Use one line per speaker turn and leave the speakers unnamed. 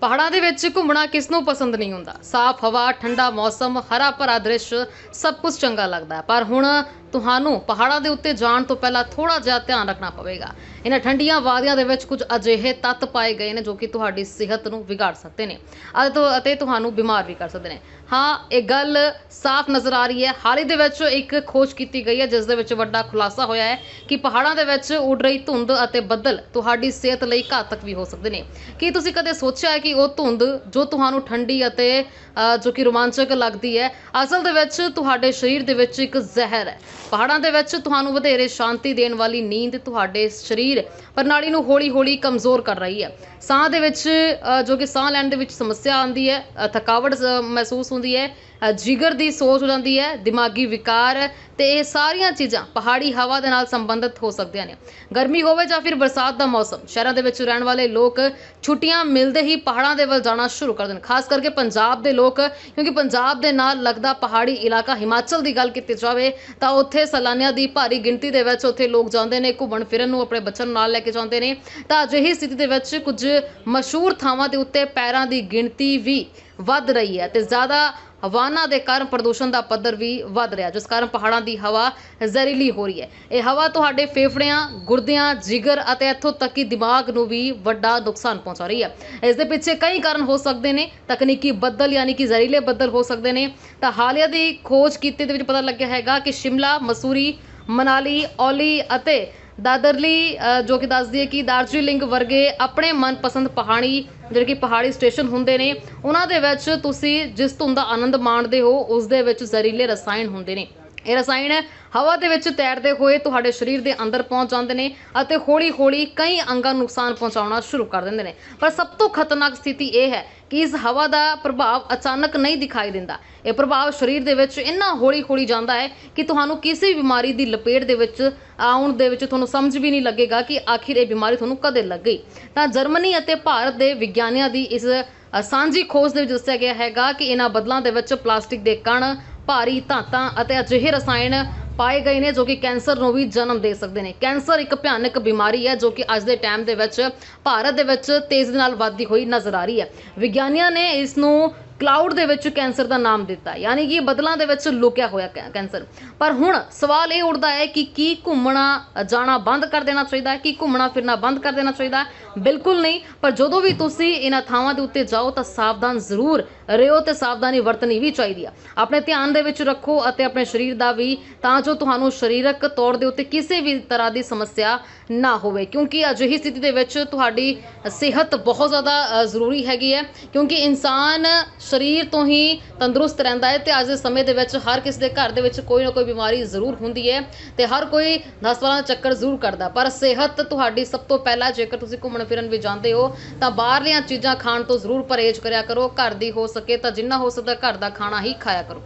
ਪਹਾੜਾਂ ਦੇ ਵਿੱਚ ਘੁੰਮਣਾ ਕਿਸ ਨੂੰ ਪਸੰਦ ਨਹੀਂ ਹੁੰਦਾ? ਸਾਫ਼ ਹਵਾ, ਠੰਡਾ ਮੌਸਮ, ਹਰਾ ਭਰਾ ਦ੍ਰਿਸ਼, ਸਭ ਕੁਝ ਚੰਗਾ ਲੱਗਦਾ ਹੈ। ਪਰ ਹੁਣ ਤੁਹਾਨੂੰ ਪਹਾੜਾਂ ਦੇ ਉੱਤੇ ਜਾਣ ਤੋਂ ਪਹਿਲਾਂ ਥੋੜਾ ਜਿਹਾ ਧਿਆਨ ਰੱਖਣਾ ਪਵੇਗਾ। ਇਹਨਾਂ ਠੰਡੀਆਂ ਵਾਦੀਆਂ ਦੇ ਵਿੱਚ ਕੁਝ ਅਜਿਹੇ ਤੱਤ ਪਾਏ ਗਏ ਨੇ ਜੋ ਕਿ ਤੁਹਾਡੀ ਸਿਹਤ ਨੂੰ ਵਿਗਾੜ ਸਕਦੇ ਨੇ ਅਤੇ ਤੁਹਾਨੂੰ ਬਿਮਾਰ ਵੀ ਕਰ ਸਕਦੇ ਨੇ। ਹਾਂ, ਇਹ ਗੱਲ ਸਾਫ਼ ਨਜ਼ਰ ਆ ਰਹੀ ਹੈ। ਹਾਲ ਹੀ ਦੇ ਵਿੱਚ ਇੱਕ ਖੋਜ ਕੀਤੀ ਗਈ ਹੈ, ਜਿਸ ਦੇ ਵਿੱਚ ਵੱਡਾ ਖੁਲਾਸਾ ਹੋਇਆ ਹੈ ਕਿ ਪਹਾੜਾਂ ਦੇ ਵਿੱਚ ਉੱਡ ਰਹੀ ਧੁੰਦ ਅਤੇ ਬੱਦਲ ਤੁਹਾਡੀ ਸਿਹਤ ਲਈ ਘਾਤਕ ਵੀ ਹੋ ਸਕਦੇ ਨੇ। ਕੀ ਤੁਸੀਂ ਕਦੇ ਸੋਚਿਆ ਹੈ ਕਿ ਉਹ ਧੁੰਦ ਜੋ ਤੁਹਾਨੂੰ ਠੰਡੀ ਅਤੇ ਜੋ ਕਿ ਰੋਮਾਂਚਕ ਲੱਗਦੀ ਹੈ, ਅਸਲ ਦੇ ਵਿੱਚ ਤੁਹਾਡੇ ਸਰੀਰ ਦੇ ਵਿੱਚ ਇੱਕ ਜ਼ਹਿਰ ਹੈ। ਪਹਾੜਾਂ ਦੇ ਵਿੱਚ ਤੁਹਾਨੂੰ ਵਧੇਰੇ ਸ਼ਾਂਤੀ ਦੇਣ ਵਾਲੀ ਨੀਂਦ ਤੁਹਾਡੇ ਸਰੀਰ ਪ੍ਰਣਾਲੀ ਨੂੰ ਹੌਲੀ-ਹੌਲੀ ਕਮਜ਼ੋਰ ਕਰ ਰਹੀ ਹੈ। ਸਾਹ ਦੇ ਵਿੱਚ ਜੋ ਕਿ ਸਾਹ ਲੈਣ ਦੇ ਵਿੱਚ ਸਮੱਸਿਆ ਆਉਂਦੀ ਹੈ ਥਕਾਵਟ ਮਹਿਸੂਸ ਹੁੰਦੀ ਹੈ ਜਿਗਰ ਦੀ ਸੋਜ ਹੋ ਜਾਂਦੀ ਹੈ, ਦਿਮਾਗੀ ਵਿਕਾਰ ਤੇ ਇਹ ਸਾਰੀਆਂ ਚੀਜ਼ਾਂ ਪਹਾੜੀ ਹਵਾ ਦੇ ਨਾਲ ਸੰਬੰਧਿਤ ਹੋ ਸਕਦੀਆਂ ਨੇ। ਗਰਮੀ ਹੋਵੇ ਜਾਂ ਫਿਰ ਬਰਸਾਤ ਦਾ ਮੌਸਮ, ਸ਼ਹਿਰਾਂ ਦੇ ਵਿੱਚ ਰਹਿਣ ਵਾਲੇ ਲੋਕ ਛੁੱਟੀਆਂ ਮਿਲਦੇ ਹੀ ਪਹਾੜਾਂ ਦੇ ਵੱਲ ਜਾਣਾ ਸ਼ੁਰੂ ਕਰ ਦੇਣ। ਖਾਸ ਕਰਕੇ ਪੰਜਾਬ ਦੇ ਲੋਕ, ਕਿਉਂਕਿ ਪੰਜਾਬ ਦੇ ਨਾਲ ਲੱਗਦਾ ਪਹਾੜੀ ਇਲਾਕਾ ਹਿਮਾਚਲ ਦੀ ਗੱਲ ਕੀਤੀ ਜਾਵੇ, ਤਾਂ ਉੱਥੇ ਸੈਲਾਨੀਆਂ ਦੀ ਭਾਰੀ ਗਿਣਤੀ ਦੇ ਵਿੱਚ ਉੱਥੇ ਲੋਕ ਜਾਂਦੇ ਨੇ, ਘੁੰਮਣ ਫਿਰਨ ਨੂੰ ਆਪਣੇ ਬੱਚਿਆਂ ਨੂੰ ਨਾਲ ਲੈ ਕੇ ਜਾਂਦੇ ਨੇ। ਤਾਂ ਅਜਿਹੀ ਸਥਿਤੀ ਦੇ ਵਿੱਚ ਕੁਝ ਮਸ਼ਹੂਰ ਥਾਵਾਂ ਦੇ ਉੱਤੇ ਪੈਰਾਂ ਦੀ ਗਿਣਤੀ ਵੀ ਵੱਧ ਰਹੀ ਹੈ ਤੇ ਜ਼ਿਆਦਾ ਵਾਹਨਾਂ ਦੇ ਕਾਰਨ ਪ੍ਰਦੂਸ਼ਣ ਦਾ ਪੱਧਰ ਵੀ ਵੱਧ ਰਿਹਾ, ਜਿਸ ਕਾਰਨ ਪਹਾੜਾਂ ਦੀ ਹਵਾ ਜ਼ਹਿਰੀਲੀ ਹੋ ਰਹੀ ਹੈ। ਇਹ ਹਵਾ ਤੁਹਾਡੇ ਫੇਫੜਿਆਂ, ਗੁਰਦਿਆਂ, ਜਿਗਰ ਅਤੇ ਇੱਥੋਂ ਤੱਕ ਕਿ ਦਿਮਾਗ ਨੂੰ ਵੀ ਵੱਡਾ ਨੁਕਸਾਨ ਪਹੁੰਚਾ ਰਹੀ ਹੈ। ਇਸ ਦੇ ਪਿੱਛੇ ਕਈ ਕਾਰਨ ਹੋ ਸਕਦੇ ਨੇ, ਤਕਨੀਕੀ ਬੱਦਲ ਯਾਨੀ ਕਿ ਜ਼ਹਿਰੀਲੇ ਬੱਦਲ ਹੋ ਸਕਦੇ ਨੇ। ਤਾਂ ਹਾਲੀਆ ਦੀ ਖੋਜ ਕੀਤੀ ਦੇ ਵਿੱਚ ਪਤਾ ਲੱਗਿਆ ਹੈਗਾ ਕਿ ਸ਼ਿਮਲਾ, ਮਸੂਰੀ, ਮਨਾਲੀ, ਔਲੀ ਅਤੇ ਦਾਦਰਲੀ ਜੋ ਕਿ ਦੱਸਦੀ ਹੈ ਕਿ ਦਾਰਜੀਲਿੰਗ ਵਰਗੇ ਆਪਣੇ ਮਨਪਸੰਦ ਪਹਾੜੀ, ਜਿਹੜੇ ਕਿ ਪਹਾੜੀ ਸਟੇਸ਼ਨ ਹੁੰਦੇ ਨੇ, ਉਹਨਾਂ ਦੇ ਵਿੱਚ ਤੁਸੀਂ ਜਿਸ ਧੁੰਦ ਦਾ ਆਨੰਦ ਮਾਣਦੇ ਹੋ, ਉਸ ਦੇ ਵਿੱਚ ਜ਼ਹਿਰੀਲੇ ਰਸਾਇਣ ਹੁੰਦੇ ਨੇ। ਇਹ ਰਸਾਇਣ ਹਵਾ ਦੇ ਵਿੱਚ ਤੈਰਦੇ ਹੋਏ ਤੁਹਾਡੇ ਸਰੀਰ ਦੇ ਅੰਦਰ ਪਹੁੰਚ ਜਾਂਦੇ ਨੇ ਅਤੇ ਹੌਲੀ-ਹੌਲੀ ਕਈ ਅੰਗਾਂ ਨੂੰ ਨੁਕਸਾਨ ਪਹੁੰਚਾਉਣਾ ਸ਼ੁਰੂ ਕਰ ਦਿੰਦੇ ਨੇ। ਪਰ ਸਭ ਤੋਂ ਖਤਰਨਾਕ ਸਥਿਤੀ ਇਹ ਹੈ ਕਿ ਇਸ ਹਵਾ ਦਾ ਪ੍ਰਭਾਵ ਅਚਾਨਕ ਨਹੀਂ ਦਿਖਾਈ ਦਿੰਦਾ। ਇਹ ਪ੍ਰਭਾਵ ਸਰੀਰ ਦੇ ਵਿੱਚ ਇੰਨਾ ਹੌਲੀ-ਹੌਲੀ ਜਾਂਦਾ ਹੈ ਕਿ ਤੁਹਾਨੂੰ ਕਿਸੇ ਬਿਮਾਰੀ ਦੀ ਲਪੇਟ ਦੇ ਵਿੱਚ ਆਉਣ ਦੇ ਵਿੱਚ ਤੁਹਾਨੂੰ ਸਮਝ ਵੀ ਨਹੀਂ ਲੱਗੇਗਾ ਕਿ ਆਖਿਰ ਇਹ ਬਿਮਾਰੀ ਤੁਹਾਨੂੰ ਕਦੇ ਲੱਗ। ਗਈ ਤਾਂ ਜਰਮਨੀ ਅਤੇ ਭਾਰਤ ਦੇ ਵਿਗਿਆਨੀਆਂ ਦੀ ਇਸ ਸਾਂਝੀ ਖੋਜ ਦੇ ਵਿੱਚ ਦੱਸਿਆ ਗਿਆ ਹੈਗਾ ਕਿ ਇਹਨਾਂ ਬਦਲਾਂ ਦੇ ਵਿੱਚ ਪਲਾਸਟਿਕ ਦੇ ਕਣ ਭਾਰੀ ਧਾਤਾਂ ਅਤੇ ਅਜਿਹੇ ਰਸਾਇਣ ਪਾਏ ਗਏ ਨੇ ਜੋ ਕਿ ਕੈਂਸਰ ਨੂੰ ਵੀ ਜਨਮ ਦੇ ਸਕਦੇ ਨੇ। ਕੈਂਸਰ ਇੱਕ ਭਿਆਨਕ ਬਿਮਾਰੀ ਹੈ ਜੋ ਕਿ ਅੱਜ ਦੇ ਟਾਈਮ ਦੇ ਵਿੱਚ ਭਾਰਤ ਦੇ ਵਿੱਚ ਤੇਜ਼ੀ ਨਾਲ ਵੱਧਦੀ ਹੋਈ ਨਜ਼ਰ ਆ ਰਹੀ ਹੈ। ਵਿਗਿਆਨੀਆਂ ਨੇ ਇਸ ਨੂੰ ਕਲਾਊਡ ਦੇ ਵਿੱਚ ਕੈਂਸਰ ਦਾ ਨਾਮ ਦਿੱਤਾ, ਯਾਨੀ ਕਿ ਬਦਲਾਂ ਦੇ ਵਿੱਚ ਲੁਕਿਆ ਹੋਇਆ ਕੈ- ਕੈਂਸਰ। ਪਰ ਹੁਣ ਸਵਾਲ ਇਹ ਉੱਠਦਾ ਹੈ ਕਿ ਕੀ ਘੁੰਮਣਾ ਜਾਣਾ ਬੰਦ ਕਰ ਦੇਣਾ ਚਾਹੀਦਾ ਹੈ ਕੀ ਘੁੰਮਣਾ ਫਿਰਨਾ ਬੰਦ ਕਰ ਦੇਣਾ ਚਾਹੀਦਾ? ਬਿਲਕੁਲ ਨਹੀਂ, ਪਰ ਜਦੋਂ ਵੀ ਤੁਸੀਂ ਇਹਨਾਂ ਥਾਵਾਂ ਦੇ ਉੱਤੇ ਜਾਓ ਤਾਂ ਸਾਵਧਾਨ ਜ਼ਰੂਰ ਰਹੋ ਤੇ ਸਾਵਧਾਨੀ ਵਰਤਣੀ ਵੀ ਚਾਹੀਦੀ ਆ। ਆਪਣੇ ਧਿਆਨ ਦੇ ਵਿੱਚ ਰੱਖੋ ਅਤੇ ਆਪਣੇ ਸਰੀਰ ਦਾ ਵੀ, ਤਾਂ ਜੋ ਤੁਹਾਨੂੰ ਸਰੀਰਕ ਤੌਰ ਦੇ ਉੱਤੇ ਕਿਸੇ ਵੀ ਤਰ੍ਹਾਂ ਦੀ ਸਮੱਸਿਆ ਨਾ ਹੋਵੇ, ਕਿਉਂਕਿ ਅਜਿਹੀ ਸਥਿਤੀ ਦੇ ਵਿੱਚ ਤੁਹਾਡੀ ਸਿਹਤ ਬਹੁਤ ਜ਼ਿਆਦਾ ਜ਼ਰੂਰੀ ਹੈਗੀ ਹੈ, ਕਿਉਂਕਿ ਇਨਸਾਨ ਸਰੀਰ ਤੋਂ ਹੀ ਤੰਦਰੁਸਤ ਰਹਿੰਦਾ ਹੈ ਤੇ ਅੱਜ ਦੇ ਸਮੇਂ ਦੇ ਵਿੱਚ ਹਰ ਕਿਸੇ ਦੇ ਘਰ ਦੇ ਵਿੱਚ ਕੋਈ ਨਾ ਕੋਈ ਬਿਮਾਰੀ ਜ਼ਰੂਰ ਹੁੰਦੀ ਹੈ ਤੇ ਹਰ ਕੋਈ ਹਸਪਤਾਲਾਂ ਦਾ ਚੱਕਰ ਜ਼ਰੂਰ ਕਰਦਾ। ਪਰ ਸਿਹਤ ਤੁਹਾਡੀ ਸਭ ਤੋਂ ਪਹਿਲਾਂ ਜੇਕਰ ਤੁਸੀਂ ਘੁੰਮਣ ਫਿਰਨ ਵੀ ਜਾਂਦੇ ਹੋ, ਤਾਂ ਬਾਹਰਲੀਆਂ ਚੀਜ਼ਾਂ ਖਾਣ ਤੋਂ ਜ਼ਰੂਰ ਪਰਹੇਜ਼ ਕਰਿਆ ਕਰੋ। ਘਰ ਦੀ ਹੋ ਸਕੇ ਤਾਂ ਜਿੰਨਾ ਹੋ ਸਕਦਾ ਘਰ ਦਾ ਖਾਣਾ ਹੀ ਖਾਇਆ ਕਰੋ।